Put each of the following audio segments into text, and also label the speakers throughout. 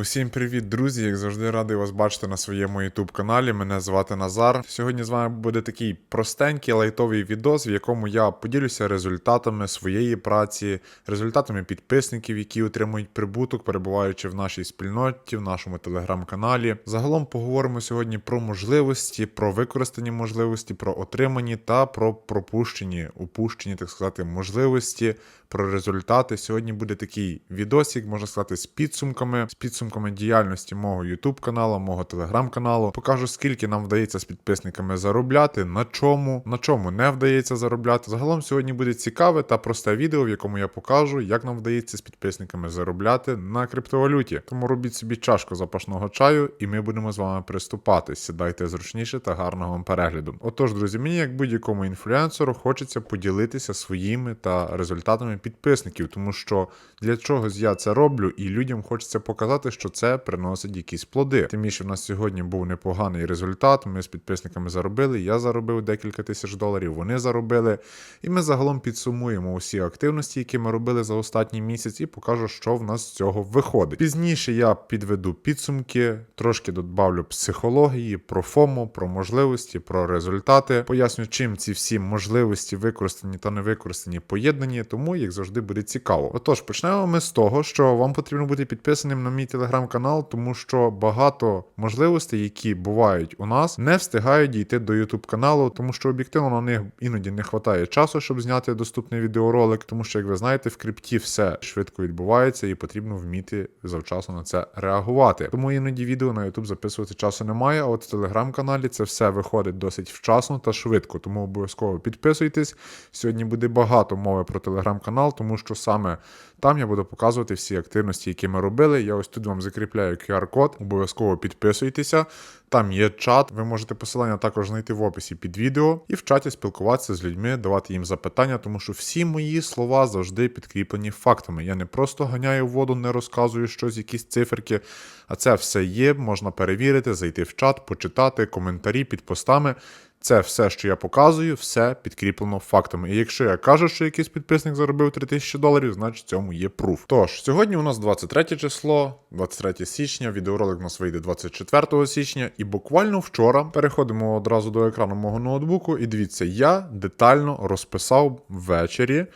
Speaker 1: Усім привіт, друзі! Як завжди, радий вас бачити на своєму youtube каналі. Мене звати Назар. Сьогодні з вами буде такий простенький лайтовий відос, в якому я поділюся результатами своєї праці, результатами підписників, які отримують прибуток, перебуваючи в нашій спільноті, в нашому телеграм-каналі. Загалом поговоримо сьогодні про можливості, про використані можливості, про отримані та про пропущені, упущені, так сказати, можливості. Про результати сьогодні буде такий відосик, можна сказати, з підсумками, з підсумками діяльності мого YouTube каналу, мого телеграм-каналу. Покажу, скільки нам вдається з підписниками заробляти, на чому, на чому не вдається заробляти. Загалом сьогодні буде цікаве та просте відео, в якому я покажу, як нам вдається з підписниками заробляти на криптовалюті. Тому робіть собі чашку запашного чаю, і ми будемо з вами приступати. Сідайте зручніше та гарного вам перегляду. Отож, друзі, мені як будь-якому інфлюенсеру хочеться поділитися своїми та результатами підписників, тому що для чогось я це роблю, і людям хочеться показати, що це приносить якісь плоди. Тим більше в нас сьогодні був непоганий результат. Ми з підписниками заробили. Я заробив декілька тисяч доларів. Вони заробили. І ми загалом підсумуємо усі активності, які ми робили за останній місяць, і покажу, що в нас з цього виходить. Пізніше я підведу підсумки, трошки додбавлю психології, про ФОМО, про можливості, про результати. Поясню, чим ці всі можливості використані та не використані поєднані, тому як завжди буде цікаво. Отож, почнемо ми з того, що вам потрібно бути підписаним на мій телеграм-канал, тому що багато можливостей, які бувають у нас, не встигають дійти до YouTube каналу, тому що об'єктивно на них іноді не вистачає часу, щоб зняти доступний відеоролик, тому що, як ви знаєте, в крипті все швидко відбувається і потрібно вміти завчасно на це реагувати. Тому іноді відео на YouTube записувати часу немає. А от в телеграм-каналі це все виходить досить вчасно та швидко, тому обов'язково підписуйтесь. Сьогодні буде багато мови про телеграм-канал, тому що саме там я буду показувати всі активності, які ми робили. Я ось тут вам закріпляю QR-код, обов'язково підписуйтеся. Там є чат, ви можете посилання також знайти в описі під відео і в чаті спілкуватися з людьми, давати їм запитання, тому що всі мої слова завжди підкріплені фактами. Я не просто ганяю воду, не розказую щось, якісь циферки, а це все є, можна перевірити, зайти в чат, почитати, коментарі під постами. Це все, що я показую, все підкріплено фактами. І якщо я кажу, що якийсь підписник заробив 3000 доларів, значить цьому є пруф. Тож, сьогодні у нас 23 число, 23 січня, відеоролик у нас вийде 24 січня, і буквально вчора переходимо одразу до екрану мого ноутбуку. І дивіться, я детально розписав ввечері.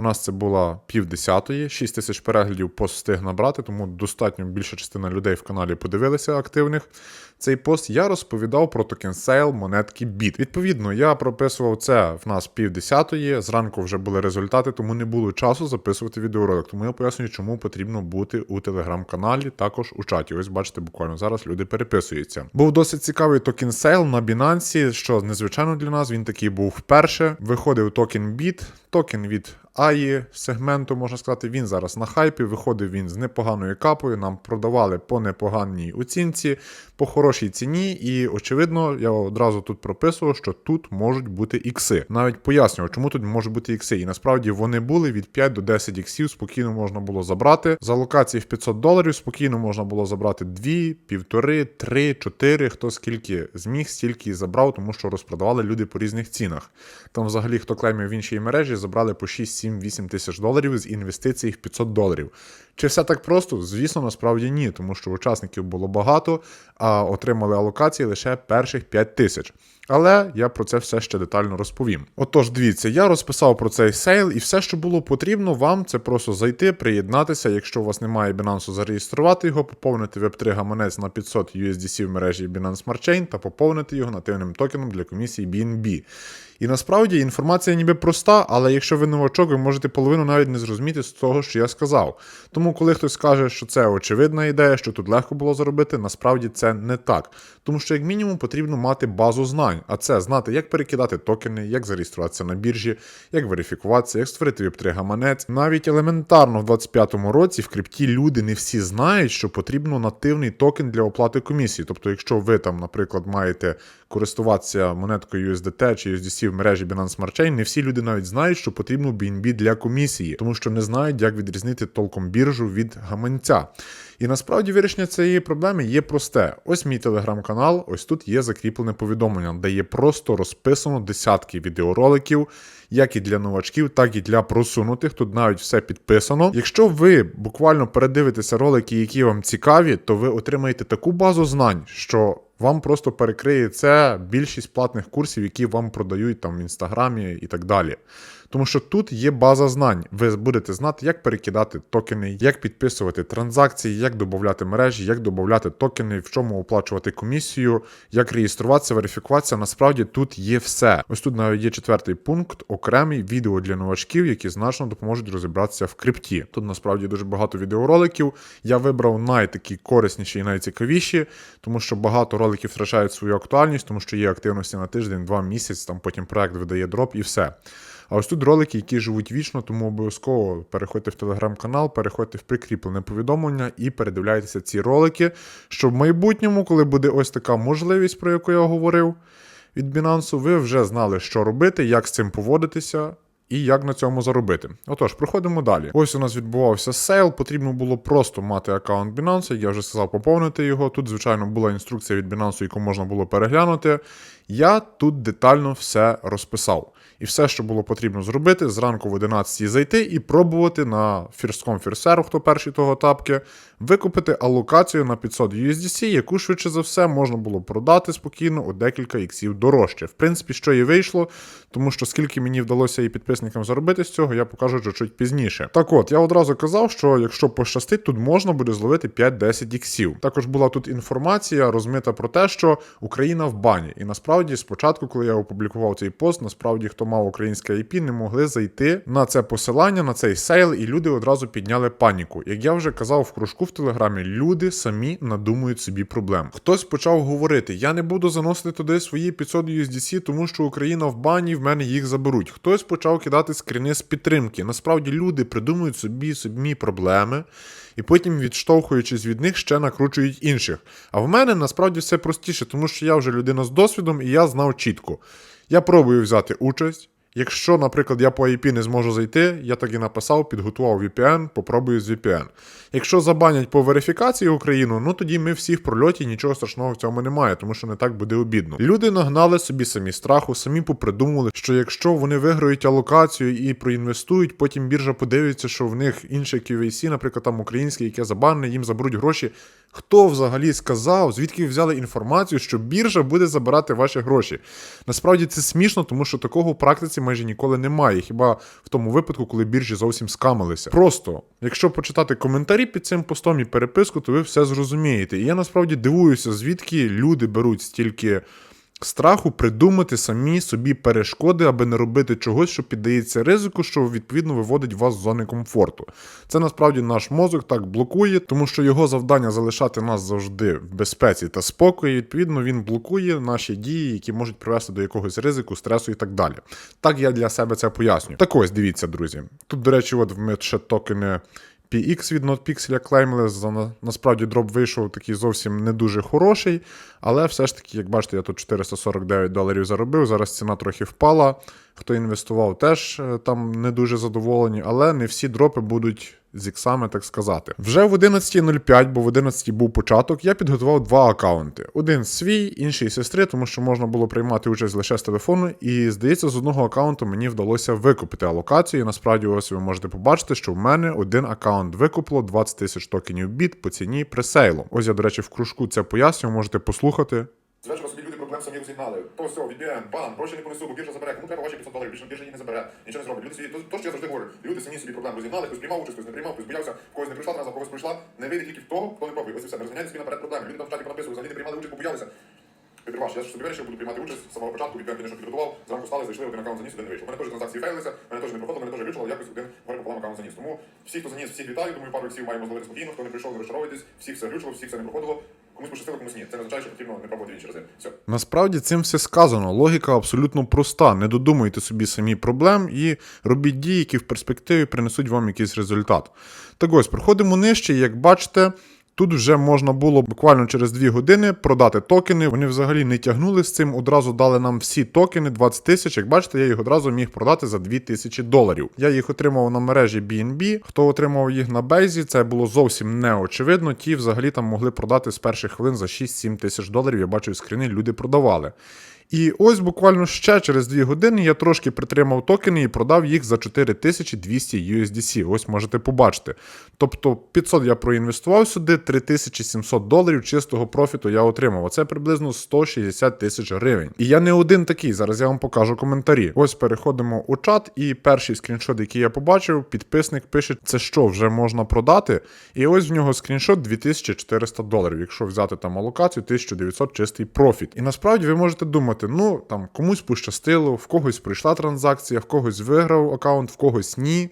Speaker 1: У нас це була півдесятої, 6 тисяч переглядів пост встиг набрати, тому достатньо більша частина людей в каналі подивилися активних. Цей пост я розповідав про токен сейл монетки BIT. Відповідно, я прописував це в нас півдесятої. Зранку вже були результати, тому не було часу записувати відеоролик. Тому я пояснюю, чому потрібно бути у телеграм-каналі, також у чаті. Ось бачите, буквально зараз люди переписуються. Був досить цікавий токен сейл на Binance, що незвичайно для нас. Він такий був вперше. Виходив токен BIT, токен від АІ сегменту, можна сказати, він зараз на хайпі. Виходив він з непоганою капою. Нам продавали по непоганій оцінці, по ціні. І, очевидно, я одразу тут прописував, що тут можуть бути ікси. Навіть пояснював, чому тут можуть бути ікси. І насправді вони були від 5 до 10 іксів, спокійно можна було забрати. За локації в 500 доларів спокійно можна було забрати 2, півтори, 3, 4, хто скільки зміг, стільки і забрав, тому що розпродавали люди по різних цінах. Там, взагалі, хто клеймив в іншій мережі, забрали по 6, 7, 8 тисяч доларів з інвестицій в 500 доларів. Чи все так просто? Звісно, насправді ні, тому що учасників було багато, а отримали алокації лише перших 5 тисяч. Але я про це все ще детально розповім. Отож, дивіться, я розписав про цей сейл, і все, що було потрібно вам, це просто зайти, приєднатися. Якщо у вас немає Binance, зареєструвати його, поповнити Web3 гаманець на 500 USDC в мережі Binance Smart Chain та поповнити його нативним токеном для комісії BNB. І насправді інформація ніби проста, але якщо ви новачок, ви можете половину навіть не зрозуміти з того, що я сказав. Тому, коли хтось каже, що це очевидна ідея, що тут легко було заробити, насправді це не так. Тому що, як мінімум, потрібно мати базу знань, а це знати, як перекидати токени, як зареєструватися на біржі, як верифікуватися, як створити веб-3 гаманець. Навіть елементарно в 25-му році в крипті люди не всі знають, що потрібно нативний токен для оплати комісії. Тобто, якщо ви там, наприклад, маєте користуватися монеткою USDT чи USDC в мережі Binance Smart Chain, не всі люди навіть знають, що потрібно BNB для комісії, тому що не знають, як відрізнити толком біржу від гаманця. І насправді вирішення цієї проблеми є просте. Ось мій телеграм-канал, ось тут є закріплене повідомлення, де є просто розписано десятки відеороликів, як і для новачків, так і для просунутих. Тут навіть все підписано. Якщо ви буквально передивитеся ролики, які вам цікаві, то ви отримаєте таку базу знань, що вам просто перекриє це більшість платних курсів, які вам продають там в інстаграмі і так далі. Тому що тут є база знань. Ви будете знати, як перекидати токени, як підписувати транзакції, як додати мережі, як додати токени, в чому оплачувати комісію, як реєструватися, верифікуватися. Насправді тут є все. Ось тут навіть є четвертий пункт, окремий відео для новачків, які значно допоможуть розібратися в крипті. Тут насправді дуже багато відеороликів. Я вибрав найтакі корисніші і найцікавіші, тому що багато роликів втрачають свою актуальність, тому що є активності на тиждень, два місяць, там потім проект видає дроп і все. А ось тут ролики, які живуть вічно, тому обов'язково переходьте в телеграм-канал, переходьте в прикріплене повідомлення і передивляйтеся ці ролики, щоб в майбутньому, коли буде ось така можливість, про яку я говорив від Binance, ви вже знали, що робити, як з цим поводитися. І як на цьому заробити. Отож, проходимо далі. Ось у нас відбувався сейл. Потрібно було просто мати аккаунт Binance, я вже сказав, поповнити його. Тут, звичайно, була інструкція від Binance, яку можна було переглянути. Я тут детально все розписав. І все, що було потрібно зробити, зранку в 11 зайти і пробувати на фірстком фірсеру, хто перший того тапки, викупити алокацію на 500 USDC, яку швидше за все можна було продати спокійно у декілька іксів дорожче. В принципі, що і вийшло, тому що скільки мені вдалося і підписникам заробити з цього, я покажу чуть пізніше. Так от, я одразу казав, що якщо пощастить, тут можна буде зловити 5-10 іксів. Також була тут інформація розмита про те, що Україна в бані. І насправді, спочатку, коли я опублікував цей пост, насправді хто мав українське IP, не могли зайти на це посилання, на цей сейл, і люди одразу підняли паніку. Як я вже казав в кружку в телеграмі, люди самі надумують собі проблем. Хтось почав говорити: я не буду заносити туди свої 500 USDC, тому що Україна в бані, в мене їх заберуть. Хтось почав кидати скріни з підтримки. Насправді люди придумують собі собі проблеми. І потім, відштовхуючись від них, ще накручують інших. А в мене насправді все простіше, тому що я вже людина з досвідом і я знав чітко. Я пробую взяти участь. Якщо, наприклад, я по IP не зможу зайти, я так і написав, підготував VPN, попробую з VPN. Якщо забанять по верифікації Україну, ну тоді ми всі в прольоті, нічого страшного в цьому немає, тому що не так буде обідно. Люди нагнали собі самі страху, самі попридумували, що якщо вони виграють алокацію і проінвестують, потім біржа подивиться, що в них інше QVC, наприклад, там українське, яке забанне, їм заберуть гроші. Хто взагалі сказав, звідки взяли інформацію, що біржа буде забирати ваші гроші? Насправді це смішно, тому що такого в практиці майже ніколи немає, хіба в тому випадку, коли біржі зовсім скамилися. Просто, якщо почитати коментарі під цим постом і переписку, то ви все зрозумієте. І я насправді дивуюся, звідки люди беруть стільки. Страху придумати самі собі перешкоди, аби не робити чогось, що піддається ризику, що відповідно виводить вас з зони комфорту. Це насправді наш мозок так блокує, тому що його завдання залишати нас завжди в безпеці та спокої. Відповідно, він блокує наші дії, які можуть привести до якогось ризику, стресу і так далі. Так я для себе це поясню. Так ось дивіться, друзі. Тут, до речі, от ми ще токени. PX від NotPixel за насправді дроп вийшов такий зовсім не дуже хороший, але все ж таки, як бачите, я тут 449 доларів заробив, зараз ціна трохи впала. Хто інвестував, теж е, там не дуже задоволені, але не всі дропи будуть з іксами, так сказати. Вже в 11.05, бо в 11 був початок, я підготував два акаунти. Один свій, інший сестри, тому що можна було приймати участь лише з телефону. І здається, з одного акаунту мені вдалося викупити алокацію. І насправді, ось ви можете побачити, що в мене один акаунт викупло 20 тисяч токенів біт по ціні пресейлу. Ось я, до речі, в кружку це пояснюю, можете послухати.
Speaker 2: З вечора собі самі розігнали. То все, VPN, бан, гроші не понесу, бо біржа забере. Кому треба ваші 500 доларів, більше біржа її не забере, нічого не зробить. Люди собі, то, то, що я завжди говорю, люди самі собі проблем розігнали, хтось приймав участь, хтось не приймав, хтось боявся, когось не прийшла, траса, когось прийшла. Не вийде тільки в того, хто не пробує. Ось і все, не розганяйте собі наперед проблеми. Люди там в чаті понаписували, взагалі не приймали участь, бо боялися. Підриваш, я ж собі вирішив, буду приймати участь з самого початку, VPN, звісно, підготував, зранку стали, зайшли, один аккаунт заніс, один не вийшов. Мене теж транзакції фейлилися, мене теж не проходило, мене теж глючило, якось один горе пополам аккаунт заніс. Тому всі, хто заніс, всіх вітаю, думаю, пару іксів маємо зловити спокійно, хто не прийшов, не розчаровуйтесь, всіх все глючило, всіх все не проходило. Комусь пощастило, комусь ні. Це не означає, що потрібно не пробувати інші рази. Все.
Speaker 1: Насправді цим все сказано. Логіка абсолютно проста. Не додумуйте собі самі проблем і робіть дії, які в перспективі принесуть вам якийсь результат. Так ось, проходимо нижче, як бачите. Тут вже можна було буквально через 2 години продати токени. Вони взагалі не тягнули з цим. Одразу дали нам всі токени 20 тисяч. Як бачите, я їх одразу міг продати за 2 тисячі доларів. Я їх отримав на мережі BNB. Хто отримав їх на бейзі, це було зовсім не очевидно. Ті взагалі там могли продати з перших хвилин за 6-7 тисяч доларів. Я бачу скріни, люди продавали. І ось буквально ще через 2 години я трошки притримав токени і продав їх за 4200 USDC. Ось можете побачити. Тобто 500 я проінвестував сюди, 3700 доларів чистого профіту я отримав. Оце приблизно 160 тисяч гривень. І я не один такий. Зараз я вам покажу коментарі. Ось переходимо у чат, і перший скріншот, який я побачив, підписник пише, це що вже можна продати. І ось в нього скріншот 2400 доларів. Якщо взяти там алокацію, 1900 чистий профіт. І насправді ви можете думати, ну там комусь пощастило, в когось прийшла транзакція, в когось виграв аккаунт, в когось ні.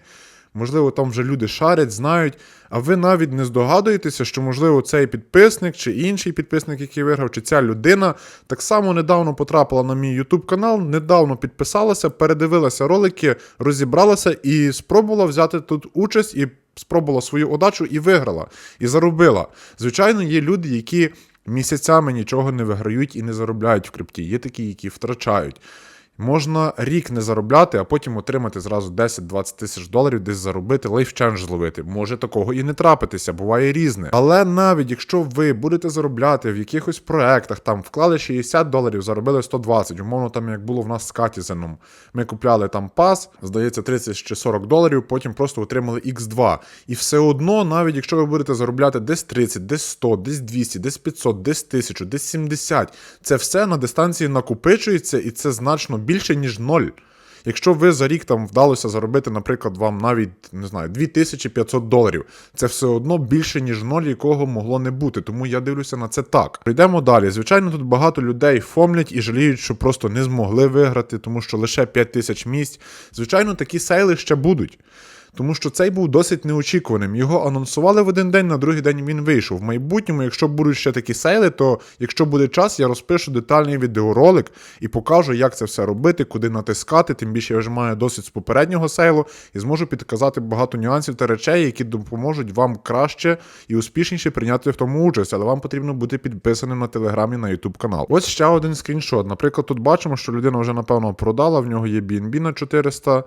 Speaker 1: Можливо, там вже люди шарять, знають, а ви навіть не здогадуєтеся, що, можливо, цей підписник чи інший підписник, який виграв, чи ця людина так само недавно потрапила на мій YouTube канал, недавно підписалася, передивилася ролики, розібралася і спробувала взяти тут участь і спробувала свою удачу і виграла, і заробила. Звичайно, є люди, які місяцями нічого не виграють і не заробляють в крипті. Є такі, які втрачають. Можна рік не заробляти, а потім отримати зразу 10-20 тисяч доларів, десь заробити, лайфчендж зловити. Може такого і не трапитися, буває різне. Але навіть якщо ви будете заробляти в якихось проектах, там вклали 60 доларів, заробили 120, умовно, там як було в нас з Катізеном. Ми купляли там пас, здається, 30 чи 40 доларів, потім просто отримали X2. І все одно, навіть якщо ви будете заробляти десь 30, десь 100, десь 200, десь 500, десь 1000, десь 70, це все на дистанції накопичується, і це значно більше, ніж ноль. Якщо ви за рік там вдалося заробити, наприклад, вам навіть не знаю 2500 доларів, це все одно більше, ніж ноль, якого могло не бути. Тому я дивлюся на це так. Прийдемо далі. Звичайно, тут багато людей фомлять і жаліють, що просто не змогли виграти, тому що лише 5000 місць. Звичайно, такі сейли ще будуть. Тому що цей був досить неочікуваним. Його анонсували в один день, на другий день він вийшов. В майбутньому, якщо будуть ще такі сейли, то якщо буде час, я розпишу детальний відеоролик і покажу, як це все робити, куди натискати. Тим більше я вже маю досвід з попереднього сейлу і зможу підказати багато нюансів та речей, які допоможуть вам краще і успішніше прийняти в тому участь. Але вам потрібно бути підписаним на телеграмі на YouTube канал. Ось ще один скріншот. Наприклад, тут бачимо, що людина вже напевно продала. В нього є BNB на 400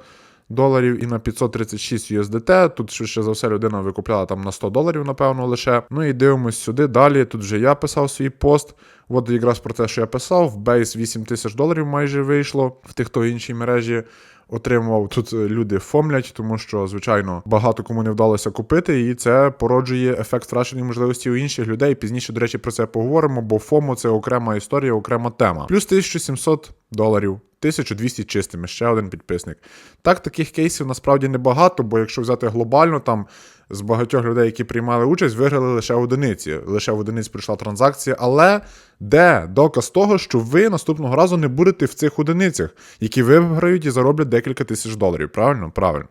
Speaker 1: доларів і на 536 USDT. Тут швидше за все людина викупляла там на 100 доларів, напевно, лише. Ну і дивимось сюди. Далі. Тут вже я писав свій пост. От якраз про те, що я писав. В Base 8 тисяч доларів майже вийшло в тих то іншій мережі. Отримував тут люди фомлять, тому що, звичайно, багато кому не вдалося купити, і це породжує ефект втраченої можливості у інших людей. Пізніше, до речі, про це поговоримо, бо ФОМО це окрема історія, окрема тема. Плюс 1700 доларів. 1200 чистими, ще один підписник. Так, таких кейсів насправді небагато, бо якщо взяти глобально, там з багатьох людей, які приймали участь, виграли лише одиниці. Лише в одиниць прийшла транзакція. Але де доказ того, що ви наступного разу не будете в цих одиницях, які виграють і зароблять декілька тисяч доларів? Правильно? Правильно.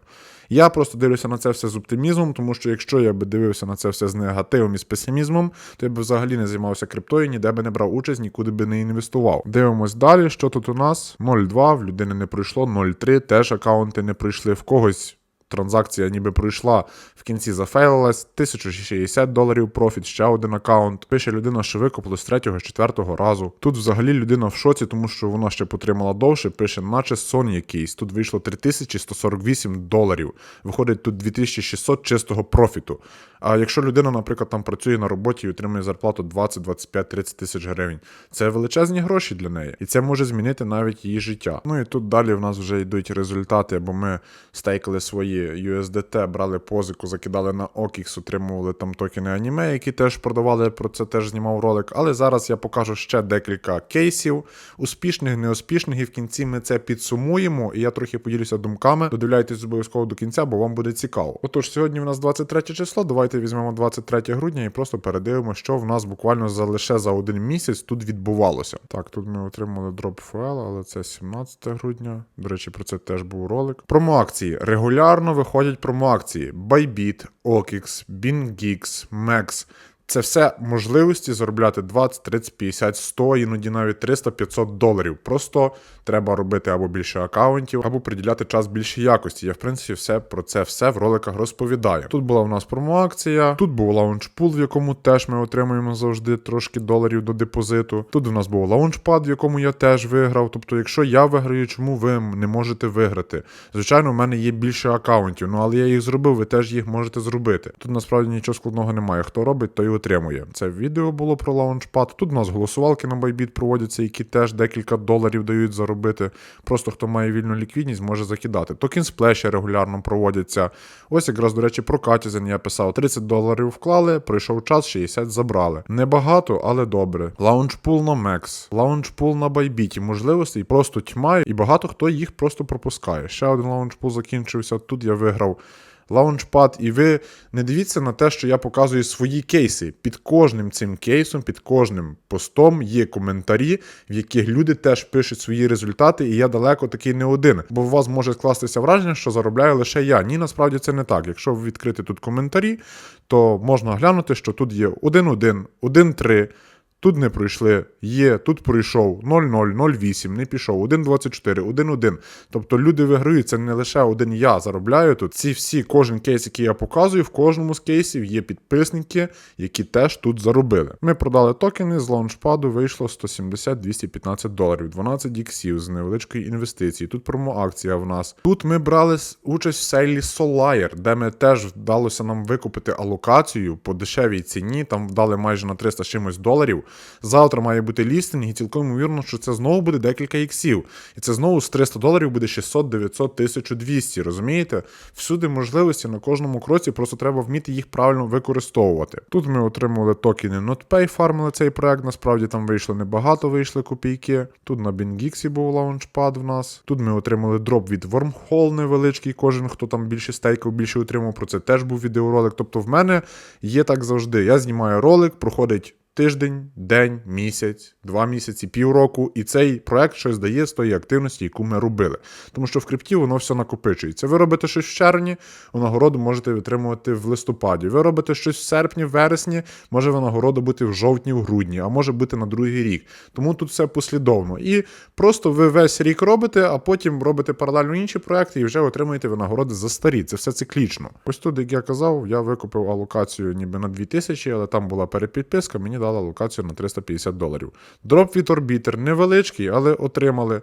Speaker 1: Я просто дивлюся на це все з оптимізмом, тому що якщо я би дивився на це все з негативом і з песимізмом, то я б взагалі не займався криптою, ніде би не брав участь, нікуди би не інвестував. Дивимось далі, що тут у нас 0,2, в людини не пройшло, 0,3, теж аккаунти не пройшли в когось. Транзакція ніби пройшла, в кінці зафейлилась, 1060 доларів профіт, ще один аккаунт. Пише людина, що викупили з третього, з четвертого разу. Тут взагалі людина в шоці, тому що вона ще потримала довше. Пише, наче сон якийсь. Тут вийшло 3148 доларів. Виходить тут 2600 чистого профіту. А якщо людина, наприклад, там працює на роботі і отримує зарплату 20, 25, 30 тисяч гривень, це величезні гроші для неї, і це може змінити навіть її життя. Ну і тут далі в нас вже йдуть результати, бо ми стейкали свої USDT, брали позику, закидали на OKX, отримували там токени аніме, які теж продавали. Про це теж знімав ролик. Але зараз я покажу ще декілька кейсів, успішних, неуспішних, і в кінці ми це підсумуємо. І я трохи поділюся думками. Додивляйтесь обов'язково до кінця, бо вам буде цікаво. Отож, сьогодні в нас 23 число. Давайте візьмемо 23 грудня і просто передивимо, що в нас буквально за лише за один місяць тут відбувалося. Так, тут ми отримали дроп фуел, але це 17 грудня. До речі, про це теж був ролик. Промоакції. Регулярно виходять промоакції. Bybit, OKX, BingX, Max. Це все можливості заробляти 20, 30, 50, 100, іноді навіть 300, 500 доларів. Просто треба робити або більше акаунтів, або приділяти час більше якості. Я в принципі все про це все в роликах розповідаю. Тут була у нас промоакція, тут був лаунчпул, в якому теж ми отримуємо завжди трошки доларів до депозиту. Тут у нас був лаунчпад, в якому я теж виграв. Тобто, якщо я виграю, чому ви не можете виграти? Звичайно, в мене є більше акаунтів, ну але я їх зробив, ви теж їх можете зробити. Тут насправді нічого складного немає. Хто робить, той отримує. Це відео було про лаунчпад. Тут у нас голосувалки на Bybit проводяться, які теж декілька доларів дають заробити. Просто хто має вільну ліквідність, може закидати. Токен сплеші регулярно проводяться. Ось якраз, до речі, про Катізен я писав: 30 доларів вклали, пройшов час, 60 забрали. Небагато, але добре. Лаунчпул на Мекс, лаунчпул на Байбіті. Можливостей просто тьма, і багато хто їх просто пропускає. Ще один лаунчпул закінчився. Тут я виграв. Лаунчпад, і ви не дивіться на те, що я показую свої кейси. Під кожним цим кейсом, під кожним постом є коментарі, в яких люди теж пишуть свої результати, і я далеко такий не один. Бо у вас може скластися враження, що заробляю лише я. Ні, насправді це не так. Якщо відкрити тут коментарі, то можна глянути, що тут є 1-1, 1-3. Тут не пройшли, є, тут пройшов 0-0, 0-8, не пішов, 1-24, 1-1. Тобто люди виграють, це не лише один я заробляю тут. Ці всі, кожен кейс, який я показую, в кожному з кейсів є підписники, які теж тут заробили. Ми продали токени з лаунчпаду, вийшло 170-215 доларів, 12 іксів з невеличкої інвестиції. Тут промоакція в нас. Тут ми брали участь в сейлі Solire, де ми теж вдалося нам викупити алокацію по дешевій ціні. Там вдали майже на 300 чимось доларів. Завтра має бути лістинг, і цілком ймовірно, що це знову буде декілька іксів. І це знову з 300 доларів буде 600, 900, 1200. Розумієте? Всюди можливості на кожному кроці, просто треба вміти їх правильно використовувати. Тут ми отримали токени NotPay, фармили цей проект. Насправді там вийшло небагато, вийшли копійки. Тут на BingX був лаунчпад в нас. Тут ми отримали дроп від Wormhole невеличкий. Кожен, хто там більше стейкав, більше отримав. Про це теж був відеоролик. Тобто в мене є так завжди. Я знімаю ролик, проходить. Тиждень, день, місяць, два місяці, півроку, і цей проект щось дає з тої активності, яку ми робили. Тому що в крипті воно все накопичується. Ви робите щось в червні, нагороду можете отримувати в листопаді. Ви робите щось в серпні, в вересні, може винагорода бути в жовтні, в грудні, а може бути на другий рік. Тому тут все послідовно. І просто ви весь рік робите, а потім робите паралельно інші проекти і вже отримуєте винагороди за старі. Це все циклічно. Ось тут, як я казав, я викупив алокацію ніби на 2000, але там була перепідписка, мені дала локацію на 350 доларів. Дроп від орбітер невеличкий, але отримали.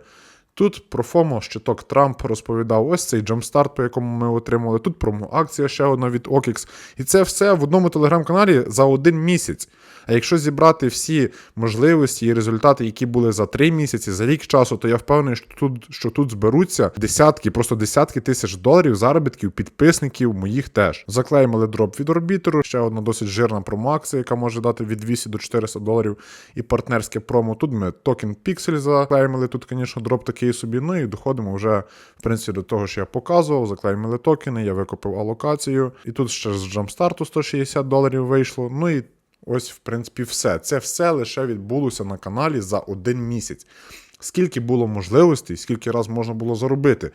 Speaker 1: Тут про ФОМО щиток Трамп розповідав. Ось цей джамстарт, по якому ми отримали. Тут промо-акція ще одна від OKX. І це все в одному телеграм-каналі за один місяць. А якщо зібрати всі можливості і результати, які були за три місяці, за рік часу, то я впевнений, що тут, що тут зберуться десятки, просто десятки тисяч доларів заробітків підписників моїх теж. Заклеймили дроп від орбітеру, ще одна досить жирна промоакція, яка може дати від 200 до 400 доларів, і партнерське промо. Тут ми токен Pixel заклеймили. Тут, звісно, дроп такий собі. Ну і доходимо вже в принципі до того, що я показував. Заклеймили токени, я викупив алокацію. І тут ще з джамстарту 160 доларів вийшло. Ну і Ось, в принципі, все. Це все лише відбулося на каналі за один місяць. Скільки було можливостей, скільки раз можна було заробити.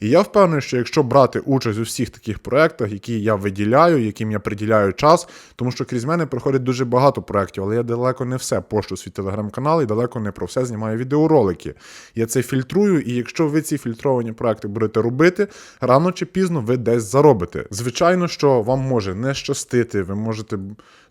Speaker 1: І я впевнений, що якщо брати участь у всіх таких проєктах, які я виділяю, яким я приділяю час, тому що крізь мене проходить дуже багато проєктів, але я далеко не все пощу свій телеграм-канал і далеко не про все знімаю відеоролики. Я це фільтрую, і якщо ви ці фільтровані проекти будете робити, рано чи пізно ви десь заробите. Звичайно, що вам може не щастити, ви можете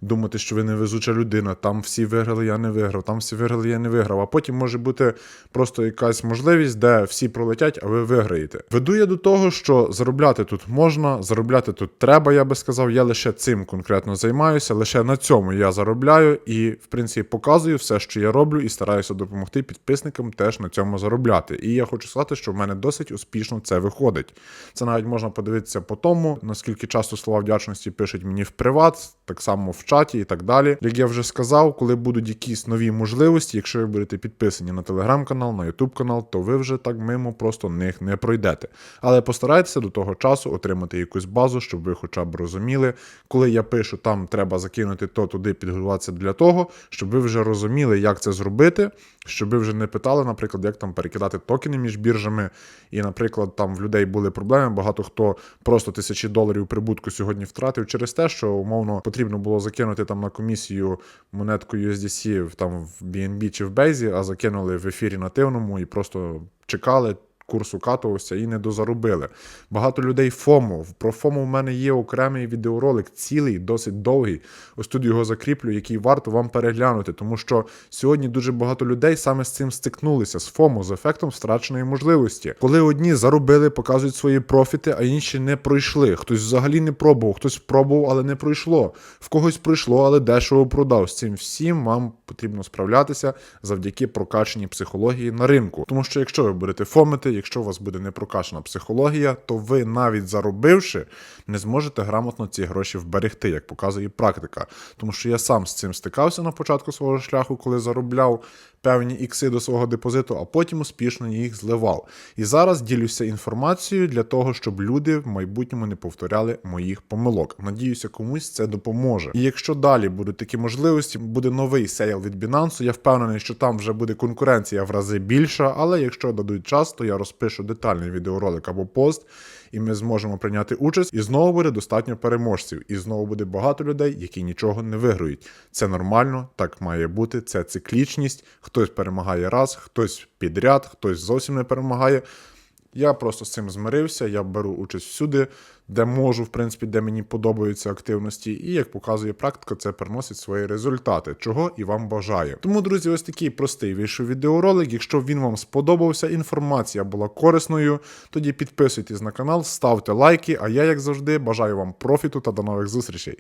Speaker 1: думати, що ви невезуча людина, там всі виграли, я не виграв, там всі виграли, я не виграв. А потім може бути просто якась можливість, де всі пролетять, а ви виграєте. Веду я до того, що заробляти тут можна, заробляти тут треба, я би сказав. Я лише цим конкретно займаюся, лише на цьому я заробляю і, в принципі, показую все, що я роблю, і стараюся допомогти підписникам теж на цьому заробляти. І я хочу сказати, що в мене досить успішно це виходить. Це навіть можна подивитися по тому, наскільки часто слова вдячності пишуть мені в приват, так само в чаті і так далі. Як я вже сказав, коли будуть якісь нові можливості, якщо ви будете підписані на телеграм-канал, на ютуб канал, то ви вже так мимо просто них не пройдете. Заробляти. Але постарайтеся до того часу отримати якусь базу, щоб ви хоча б розуміли, коли я пишу, там треба закинути то туди, підготуватися для того, щоб ви вже розуміли, як це зробити, щоб ви вже не питали, наприклад, як там перекидати токени між біржами. І, наприклад, там в людей були проблеми. Багато хто просто тисячі доларів прибутку сьогодні втратив через те, що умовно потрібно було закинути там на комісію монетку USDC там в BNB чи в Бейзі, а закинули в ефірі нативному і просто чекали. Курс укатувався і не дозаробили. Багато людей ФОМО. Про ФОМО в мене є окремий відеоролик, цілий, досить довгий. Ось тут його закріплю, який варто вам переглянути, тому що сьогодні дуже багато людей саме з цим стикнулися з ФОМО, з ефектом втраченої можливості. Коли одні заробили, показують свої профіти, а інші не пройшли. Хтось взагалі не пробував, хтось пробував, але не пройшло. В когось пройшло, але дешево продав. З цим всім вам потрібно справлятися завдяки прокачаній психології на ринку. Тому що якщо ви будете фомити, якщо у вас буде непрокашена психологія, то ви навіть заробивши, не зможете грамотно ці гроші вберегти, як показує практика. Тому що я сам з цим стикався на початку свого шляху, коли заробляв певні ікси до свого депозиту, а потім успішно їх зливав. І зараз ділюся інформацією для того, щоб люди в майбутньому не повторяли моїх помилок. Надіюся, комусь це допоможе. І якщо далі будуть такі можливості, буде новий сейл від Binance, я впевнений, що там вже буде конкуренція в рази більша. Але якщо дадуть час, то я розпишу детальний відеоролик або пост. І ми зможемо прийняти участь, і знову буде достатньо переможців, і знову буде багато людей, які нічого не виграють. Це нормально, так має бути. Це циклічність. Хтось перемагає раз, хтось підряд, хтось зовсім не перемагає. Я просто з цим змирився. Я беру участь всюди, де можу, в принципі, де мені подобаються активності. І як показує практика, це приносить свої результати, чого і вам бажаю. Тому, друзі, ось такий простий вийшов відеоролик. Якщо він вам сподобався, інформація була корисною, тоді підписуйтесь на канал, ставте лайки. А я, як завжди, бажаю вам профіту та до нових зустрічей.